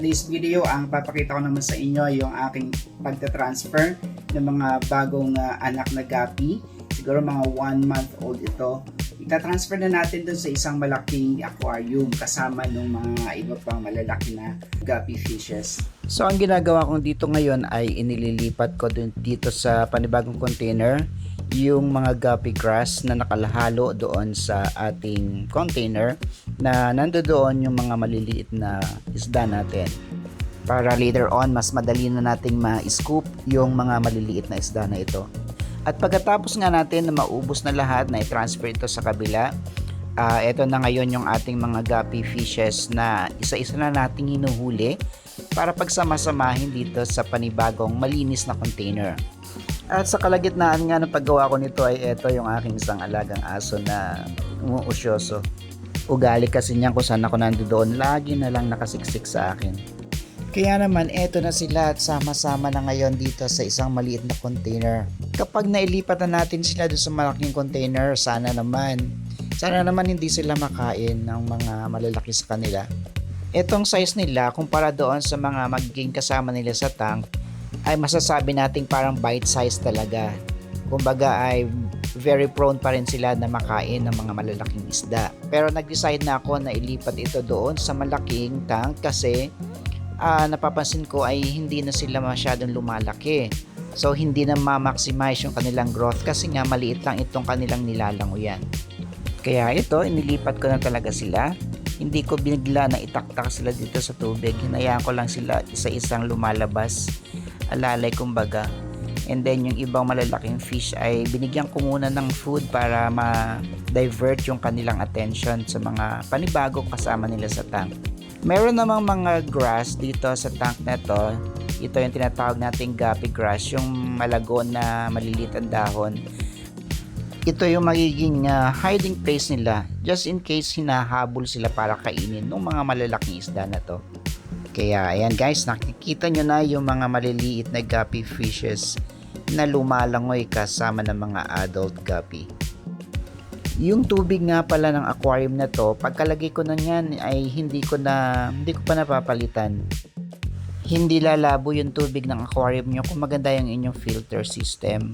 today's video, ang papakita ko naman sa inyo yung aking pagta-transfer ng mga bagong ah, anak na gapi. Siguro mga 1 month old ito. Ita-transfer na natin dun sa isang malaking aquarium kasama ng mga iba pang malalaki na gapi fishes. So ang ginagawa kong dito ngayon ay inililipat ko dito sa panibagong container yung mga guppy grass na nakalahalo doon sa ating container na nandoon yung mga maliliit na isda natin para later on mas madali na nating ma-scoop yung mga maliliit na isda na ito. At pagkatapos nga natin na maubos na lahat na i-transfer ito sa kabila, ah ito na ngayon yung ating mga guppy fishes na isa-isa na nating hinuhuli para pagsama-samahin dito sa panibagong malinis na container. At sa kalagitnaan nga ng paggawa ko nito ay ito yung aking isang alagang aso na umuusyoso. Ugali kasi niyan kung saan ako nandoon, lagi na lang nakasiksik sa akin. Kaya naman eto na sila at sama-sama na ngayon dito sa isang maliit na container. Kapag nailipat na natin sila doon sa malaking container, sana naman, sana naman hindi sila makain ng mga malalaki sa kanila. Etong size nila kumpara doon sa mga magiging kasama nila sa tank ay masasabi nating parang bite size talaga. Kumbaga ay very prone pa rin sila na makain ng mga malalaking isda. Pero nag-decide na ako na ilipat ito doon sa malaking tank kasi ah, napapansin ko ay hindi na sila masyadong lumalaki. So hindi na ma-maximize yung kanilang growth kasi nga maliit lang itong kanilang nilalanguyan. Kaya ito, inilipat ko na talaga sila. Hindi ko binigla na itaktak sila dito sa tubig. Hinayaan ko lang sila isa-isang lumalabas. Alalay kumbaga. And then yung ibang malalaking fish ay binigyan ko muna ng food para ma-divert yung kanilang attention sa mga panibagong kasama nila sa tank. Meron namang mga grass dito sa tank na to. Ito yung tinatawag nating guppy grass, yung malagon na maliliit ang dahon. Ito yung magiging ah, hiding place nila just in case hinahabol sila para kainin ng mga malalaking isda na to. Kaya ayan guys, nakikita nyo na yung mga maliliit na guppy fishes na lumalangoy kasama ng mga adult guppy. Yung tubig nga pala ng aquarium na to, pagkalagay ko na yan ay hindi ko na hindi ko pa napapalitan. Hindi lalabo yung tubig ng aquarium nyo kung maganda yung inyong filter system.